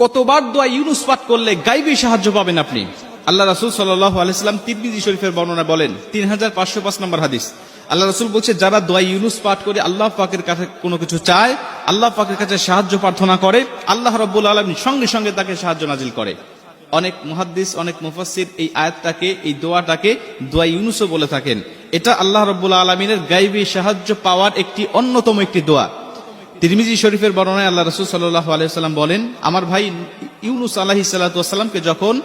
কতবার দোয়া ইউনুস পাঠ করলে গাইবী সাহায্য পাবেন আপনি? আল্লাহ রাসুল আলাইসাল্লাম তিরমিজি শরীফের বর্ণনা বলেন তিন হাজার পাঁচশো পাঁচ নম্বর হাদিস। আল্লাহ রসুল বলছে, যারা দোয়া ইউনুস পাঠ করে আল্লাহ পাকের কাছে কোনো কিছু চায়, আল্লাহ পাকের কাছে সাহায্য প্রার্থনা করে, আল্লাহ রব্বুল আলম সঙ্গে সঙ্গে তাকে সাহায্য নাজিল করে। অনেক মুহাদ্দিস, অনেক মুফাসসির এই আয়াতটাকে, এই দোয়াটাকে দোয়া ইউনুসও বলে থাকেন। এটা আল্লাহ রব্বুল আলমিনের গাইবী সাহায্য পাওয়ার একটি অন্যতম একটি দোয়া। তিরমিজি শরীফের বর্ণনায় আল্লাহ রসুল সাল্লাহ আলাইসাল্লাম বলেন, আমার ভাই ইউনুস আলাহি সাল্লাতামকে যখন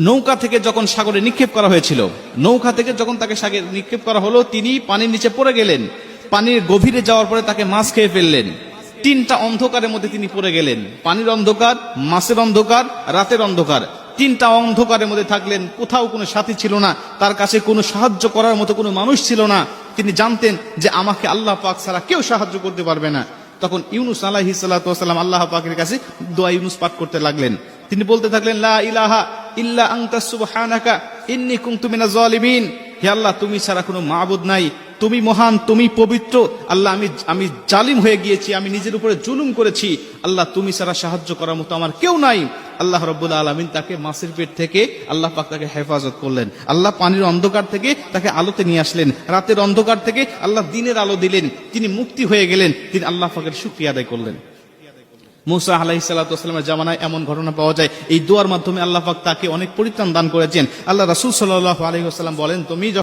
নৌকা থেকে যখন সাগরে নিক্ষেপ করা হয়েছিল, নৌকা থেকে যখন তাকে সাগরে নিক্ষেপ করা হলো, তিনি পানির নিচে পড়ে গেলেন। পানির গভীরে যাওয়ার পরে তাকে মাছ খেয়ে ফেললেন। তিনটা অন্ধকারের মধ্যে তিনি পড়ে গেলেন। পানির অন্ধকার, মাছের অন্ধকার, রাতের অন্ধকার। তিনটা অন্ধকারের মধ্যে থাকলেন। কোথাও কোনো সাথী ছিল না। তার কাছে কোনো সাহায্য করার মতো কোনো মানুষ ছিল না। তিনি জানতেন যে আমাকে আল্লাহ পাক ছাড়া কেউ সাহায্য করতে পারবে না। তখন ইউনুস আলাহি সাল্লাম আল্লাহ পাকের কাছে দোয়া ইউনুস পাঠ করতে লাগলেন। তিনি বলতে থাকলেন, লা ইলাহা ইল্লা আনতা সুবহানাকা, ইন্নী কুনতু মিনাজ জালিমিন। হে আল্লাহ, তুমি ছাড়া কোনো মাবুদ নাই। তুমি মহান, তুমি পবিত্র। আল্লাহ, আমি আমি জালিম হয়ে গিয়েছি, আমি নিজের উপরে জুলুম করেছি। আল্লাহ, তুমি ছাড়া সাহায্য করার মতো আমার কেউ নাই। আল্লাহ রব্বুল আলমিন তাকে মাসের পেট থেকে আল্লাহ পাক তাকে হেফাজত করলেন। আল্লাহ পানির অন্ধকার থেকে তাকে আলোতে নিয়ে আসলেন। রাতের অন্ধকার থেকে আল্লাহ দিনের আলো দিলেন। তিনি মুক্তি হয়ে গেলেন। তিনি আল্লাহ পাকের শুক্রিয়া আদায় করলেন। মুসা আলাহি সাল্লাহামের জামানায় এমন ঘটনা পাওয়া যায়। এই দোয়ার মাধ্যমে আল্লাহ পাক তাকে অনেক পরিত্রাণ দান করেছেন। আল্লাহ রাসুল সাল্লাহ আলহিহাস্লাম বলেন, তুমি